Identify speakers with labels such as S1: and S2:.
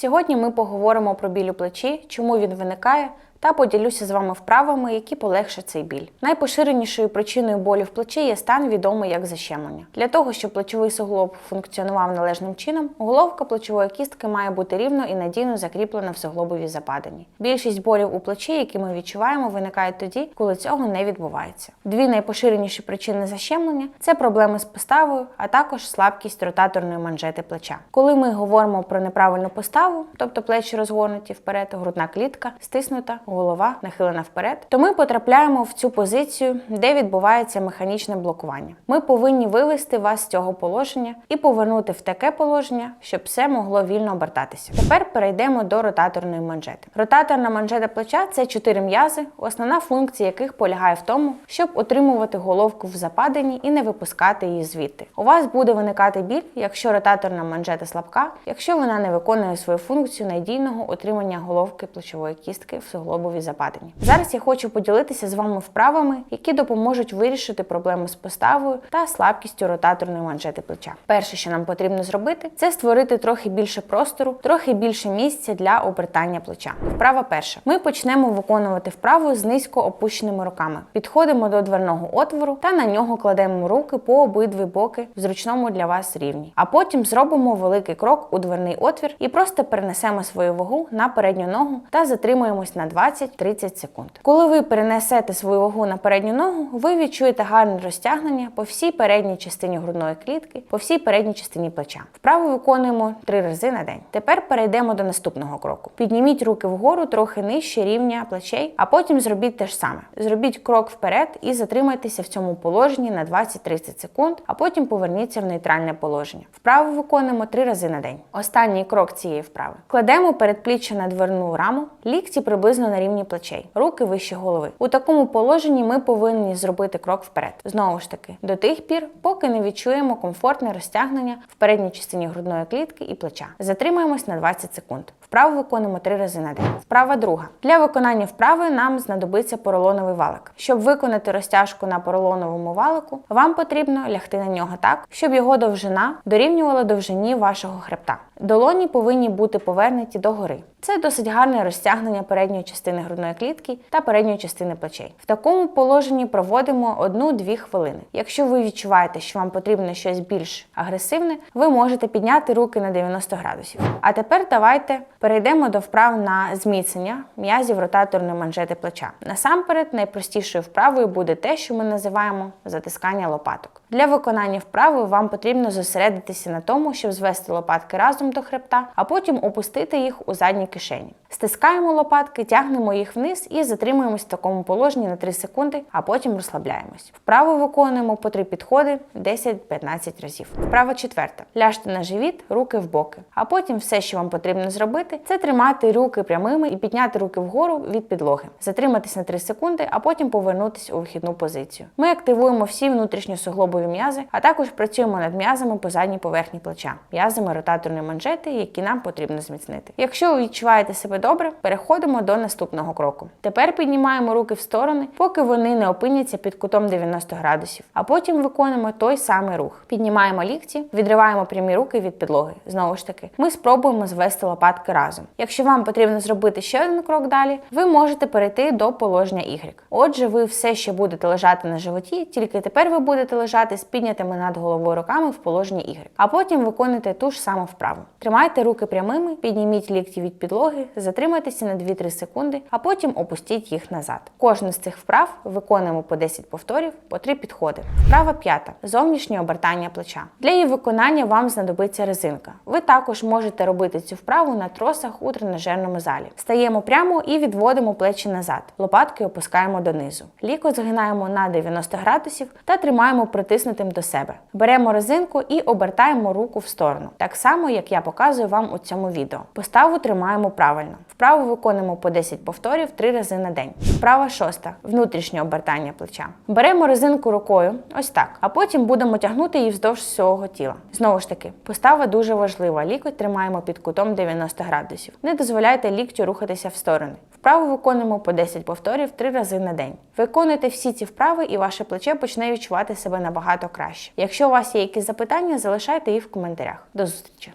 S1: Сьогодні ми поговоримо про біль у плечі, чому він виникає, та поділюся з вами вправами, які полегшать цей біль. Найпоширенішою причиною болю в плечі є стан, відомий як защемлення. Для того, щоб плечовий суглоб функціонував належним чином, головка плечової кістки має бути рівно і надійно закріплена в суглобовій западині. Більшість болів у плечі, які ми відчуваємо, виникають тоді, коли цього не відбувається. Дві найпоширеніші причини защемлення це проблеми з поставою, а також слабкість ротаторної манжети плеча. Коли ми говоримо про неправильну поставу, тобто плечі розгорнуті вперед, грудна клітка стиснута, голова нахилена вперед, то ми потрапляємо в цю позицію, де відбувається механічне блокування. Ми повинні вивести вас з цього положення і повернути в таке положення, щоб все могло вільно обертатися. Тепер перейдемо до ротаторної манжети. Ротаторна манжета плеча це чотири м'язи, основна функція яких полягає в тому, щоб утримувати головку в западині і не випускати її звідти. У вас буде виникати біль, якщо ротаторна манжета слабка, якщо вона не виконує свою функцію надійного утримання головки плечової кістки в суглобовій западині. Зараз я хочу поділитися з вами вправами, які допоможуть вирішити проблеми з поставою та слабкістю ротаторної манжети плеча. Перше, що нам потрібно зробити, це створити трохи більше простору, трохи більше місця для обертання плеча. Вправа перша. Ми почнемо виконувати вправу з низько опущеними руками. Підходимо до дверного отвору та на нього кладемо руки по обидві боки в зручному для вас рівні. А потім зробимо великий крок у дверний отвір і просто перенесемо свою вагу на передню ногу та затримуємось на 20-30 секунд. Коли ви перенесете свою вагу на передню ногу, ви відчуєте гарне розтягнення по всій передній частині грудної клітки, по всій передній частині плеча. Вправу виконуємо три рази на день. Тепер перейдемо до наступного кроку. Підніміть руки вгору трохи нижче рівня плечей, а потім зробіть те ж саме. Зробіть крок вперед і затримайтеся в цьому положенні на 20-30 секунд, а потім поверніться в нейтральне положення. Вправу виконуємо три рази на день. Останній крок цієї вправи. Кладемо передпліччя на дверну раму, лікті приблизно на рівні плечей, руки вище голови. У такому положенні ми повинні зробити крок вперед. Знову ж таки, до тих пір, поки не відчуємо комфортне розтягнення в передній частині грудної клітки і плеча. Затримаємось на 20 секунд. Вправу виконуємо три рази на день. Вправа друга. Для виконання вправи нам знадобиться поролоновий валик. Щоб виконати розтяжку на поролоновому валику, вам потрібно лягти на нього так, щоб його довжина дорівнювала довжині вашого хребта. Долоні повинні бути повернуті догори. Це досить гарне розтягнення передньої частини грудної клітки та передньої частини плечей. В такому положенні проводимо 1-2 хвилини. Якщо ви відчуваєте, що вам потрібно щось більш агресивне, ви можете підняти руки на 90 градусів. А тепер давайте перейдемо до вправ на зміцнення м'язів ротаторної манжети плеча. Насамперед, найпростішою вправою буде те, що ми називаємо затискання лопаток. Для виконання вправи вам потрібно зосередитися на тому, щоб звести лопатки разом до хребта, а потім опустити їх у задній кишені. Стискаємо лопатки, тягнемо їх вниз і затримуємось в такому положенні на 3 секунди, а потім розслабляємось. Вправо виконуємо по 3 підходи 10-15 разів. Вправа четверта. Ляжте на живіт, руки в боки. А потім все, що вам потрібно зробити, це тримати руки прямими і підняти руки вгору від підлоги, затриматись на 3 секунди, а потім повернутися у вихідну позицію. Ми активуємо всі внутрішньосуглобові м'язи, а також працюємо над м'язами по задній поверхні плеча, м'язами ротаторної манжети, які нам потрібно зміцнити. Якщо ви відчуваєте себе добре, переходимо до наступного кроку. Тепер піднімаємо руки в сторони, поки вони не опиняться під кутом 90 градусів, а потім виконуємо той самий рух. Піднімаємо лікті, відриваємо прямі руки від підлоги. Знову ж таки, ми спробуємо звести лопатки разом. Якщо вам потрібно зробити ще один крок далі, ви можете перейти до положення Y. Отже, ви все ще будете лежати на животі, тільки тепер ви будете лежати з піднятими над головою руками в положенні Y. А потім виконуйте ту ж саму вправу. Тримайте руки прямими, підніміть лікті від підлоги, затримайтеся на 2-3 секунди, а потім опустіть їх назад. Кожну з цих вправ виконуємо по 10 повторів, по 3 підходи. Вправа п'ята зовнішнє обертання плеча. Для її виконання вам знадобиться резинка. Ви також можете робити цю вправу на тросах у тренажерному залі. Стаємо прямо і відводимо плечі назад. Лопатки опускаємо донизу. Ліко згинаємо на 90 градусів та тримаємо притиснутим до себе. Беремо резинку і обертаємо руку в сторону, так само як я показую вам у цьому відео. Поставу тримаємо правильно. Вправу виконуємо по 10 повторів 3 рази на день. Вправа шоста внутрішнє обертання плеча. Беремо резинку рукою, ось так, а потім будемо тягнути її вздовж всього тіла. Знову ж таки, постава дуже важлива. Лікоть тримаємо під кутом 90 градусів. Не дозволяйте ліктю рухатися в сторони. Вправу виконуємо по 10 повторів 3 рази на день. Виконуйте всі ці вправи, і ваше плече почне відчувати себе набагато краще. Якщо у вас є якісь запитання, залишайте їх в коментарях. До зустрічі!